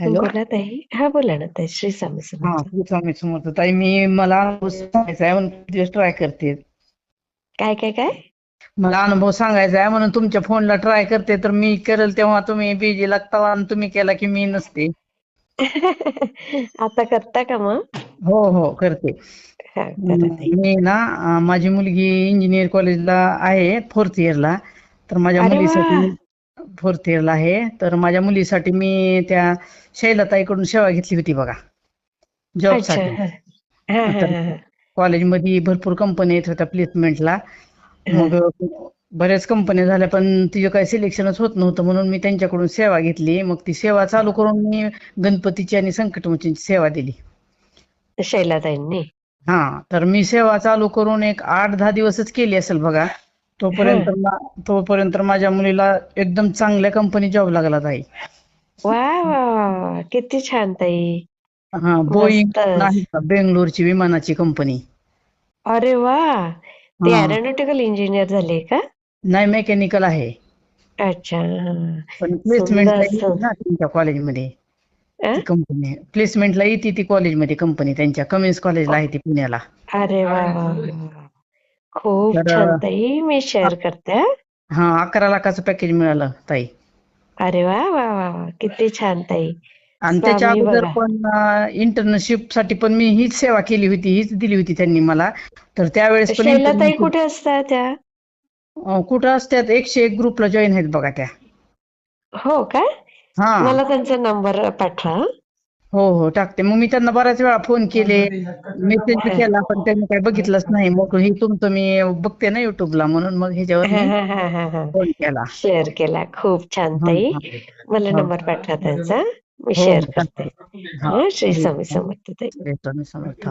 Hello? बोला ताई. हा बोला ना ताई श्री स्वामी हा समर्थ स्वामी समर्थ. ताई मी मला अनुभव सांगायचा आहे म्हणून किती दिवस ट्राय करते? काय काय काय? मला अनुभव सांगायचा आहे म्हणून तुमच्या फोनला ट्राय करते. तर मी करेल तेव्हा तुम्ही बिझी लागता आणि तुम्ही केला की मी नसते. आता करता का मग? हो हो करते. हा करा ताई. मी ना अं, माझी मुलगी इंजिनियर कॉलेजला आहे फोर्थ इयरला तर माझ्या अरे वा. मुलीसाठी फोर्थ इयरला आहे. तर माझ्या मुलीसाठी मी त्या शैलाताईकडून सेवा घेतली होती बघा. जॉबसाठी कॉलेजमध्ये भरपूर कंपन्या येत होत्या प्लेसमेंटला मग बऱ्याच कंपन्या झाल्या पण तिचं काही सिलेक्शनच होत नव्हतं म्हणून मी त्यांच्याकडून सेवा घेतली. मग ती सेवा चालू करून मी गणपतीची आणि संकटमोचीची सेवा दिली. शैलाताईंनी? हा तर मी सेवा चालू करून एक आठ दहा दिवसच केली असेल बघा. तोपर्यंत मा- तोपर्यंत माझ्या मुलीला एकदम चांगल्या कंपनी जॉब लागला ताई वा वा वा वा किती छान ताई हा बोईंग मस्तच. नाही का बेंगलोरची विमानाची कंपनी अरे वा ते हा. एरोनॉटिकल इंजिनियर झाले का नाही मेकॅनिकल आहे अच्छा हा. पण प्लेसमेंटला येते. ना त्यांच्या कॉलेजमध्ये अं? ती कंपनी प्लेसमेंटला येते ती कॉलेजमध्ये कंपनी त्यांच्या कमिन्स कॉलेजला आहे ती पुण्याला अरे वा वा वा. खूप तर- छान ताई मी शेअर करते. हा. हा अकरा लाखाचं पॅकेज मिळालं ताई. अरे वा वा वा वा. किती छान ताई. आणि त्याच्या स्वामी अगोदर बघा. पण इंटर्नशिपसाठी पण मी हीच सेवा केली होती हीच दिली होती त्यांनी मला. तर त्यावेळेस पण शैलाताई internship- कुठे असतात त्या? अं, कुठं असतात? एकशे एक ग्रुपला जॉईन आहेत बघा त्या. हो का? हा. मला त्यांचा नंबर पाठवा. हं. हो हो टाकते. मग मी त्यांना बऱ्याच वेळा फोन केले. मेसेज केला पण त्यांनी काही बघितलंच नाही. मग हे तुमचं मी बघते ना युट्यूबला म्हणून. मग ह्याच्यावर हा मी हा हा हा हा फोन केला. शेअर केला. खूप छान हा, ताई. हा. मला हो. नंबर पाठवा त्यांचा मी हो, शेअर हो, करते. हा. हं, श्री स्वामी समर्थ ताई. समर्थ.